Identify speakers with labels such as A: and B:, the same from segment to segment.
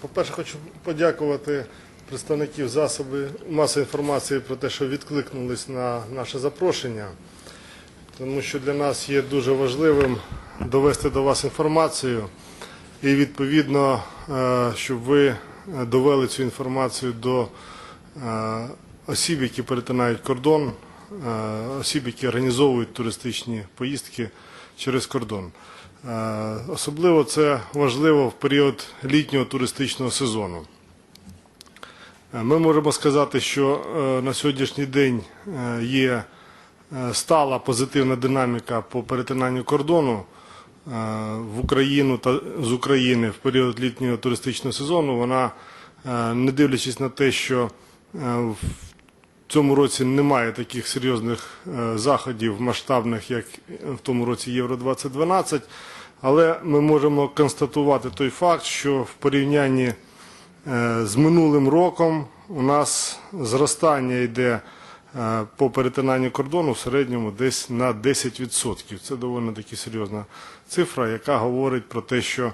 A: По-перше, хочу подякувати представників засобів масової інформації про те, що відкликнулись на наше запрошення, тому що для нас є дуже важливим довести до вас інформацію і відповідно, е, щоб ви е, довели цю інформацію до е, осіб, які перетинають кордон, осіб, які організовують туристичні поїздки через кордон. Е, Особливо це важливо в період літнього туристичного сезону. Е, Ми можемо сказати, що е, на сьогоднішній день е, є е, стала позитивна динаміка по перетинанню кордону е, в Україну та з України в період літнього туристичного сезону. Вона, е, не дивлячись на те, що е, цьому році немає таких серйозних е, заходів масштабних, як в тому році Євро 2012, але ми можемо констатувати той факт, що в порівнянні е, з минулим роком у нас зростання йде е, по перетинанню кордону в середньому десь на 10%. Це доволі таки серйозна цифра, яка говорить про те, що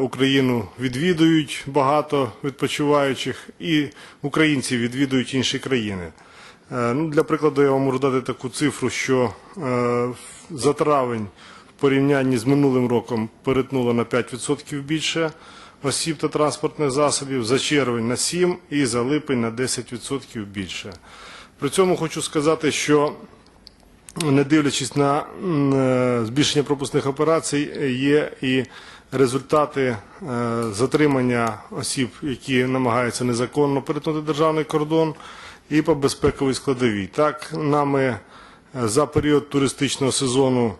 A: Україну відвідують багато відпочиваючих, і українці відвідують інші країни. Е, Ну, для прикладу, я вам можу дати таку цифру, що е, за травень в порівнянні з минулим роком перетнуло на 5% більше осіб та транспортних засобів, за червень на 7% і за липень на 10% більше. При цьому хочу сказати, що не дивлячись на е, збільшення пропускних операцій, є і результати е, затримання осіб, які намагаються незаконно перетнути державний кордон, і по безпековій складовій. Так, нами е, за період туристичного сезону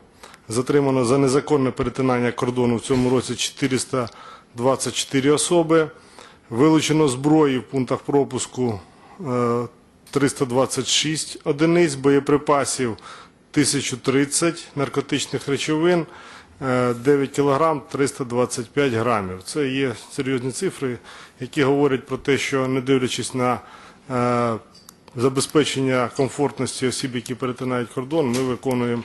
A: затримано за незаконне перетинання кордону в цьому році 424 особи. Вилучено зброї в пунктах пропуску 326 одиниць, боєприпасів 1030, наркотичних речовин е, 9 кг 325 грамів. Це є серйозні цифри, які говорять про те, що не дивлячись на е, забезпечення комфортності осіб, які перетинають кордон, ми виконуємо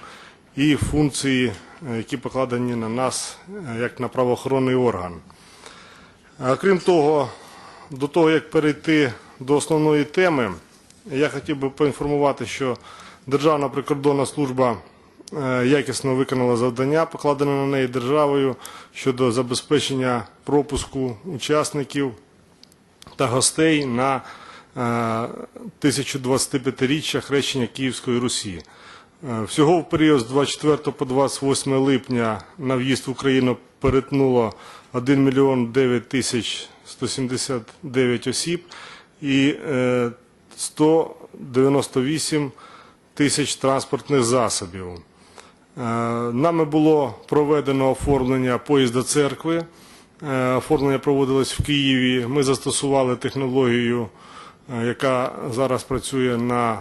A: і функції, е, які покладені на нас е, як на правоохоронний орган. Крім того, до того як перейти до основної теми, я хотів би поінформувати, що Державна прикордонна служба е, якісно виконала завдання, покладене на неї державою щодо забезпечення пропуску учасників та гостей на е, 1025-річчя хрещення Київської Русі. Е, Всього в період з 24 по 28 липня на в'їзд в Україну перетнуло 1 мільйон 9 тисяч 179 осіб і е, 198 тисяч транспортних засобів. Е, Нами було проведено оформлення поїзда церкви. Е, Оформлення проводилось в Києві. Ми застосували технологію, е, яка зараз працює на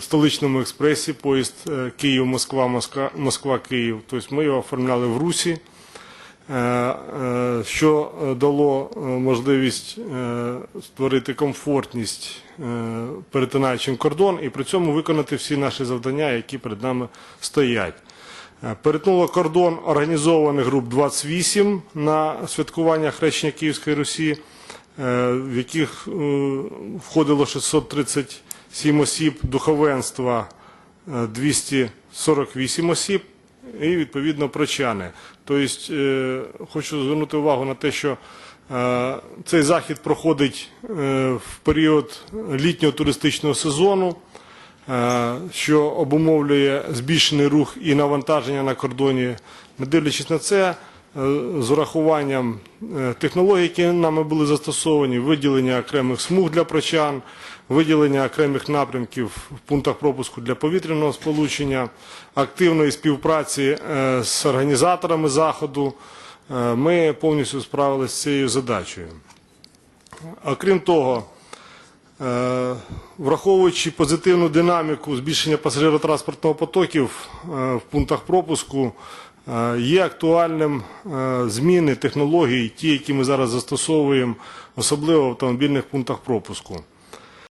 A: столичному експресі. Поїзд Київ-Москва, Москва- Москва-Київ. Тобто ми його оформляли в Русі. Е, е, що дало е, можливість створити комфортність перетинаючим кордон і при цьому виконати всі наші завдання, які перед нами стоять. Перетнуло кордон організованих груп 28 на святкування хрещення Київської Русі, в яких входило 637 осіб, духовенства е, 248 осіб і відповідно прочани. Тобто, е, хочу звернути увагу на те, що е, цей захід проходить е, в період літнього туристичного сезону, що обумовлює збільшений рух і навантаження на кордоні. Не дивлячись на це, з урахуванням е, технологій, які нами були застосовані, виділення окремих смуг для прочан, виділення окремих напрямків в пунктах пропуску для повітряного сполучення, активної співпраці е, з організаторами заходу, е, ми повністю справилися з цією задачею. Окрім того, Е, Враховуючи позитивну динаміку збільшення пасажиротранспортного потоків е, в пунктах пропуску, е, є актуальним е, зміни технологій, ті, які ми зараз застосовуємо, особливо в автомобільних пунктах пропуску.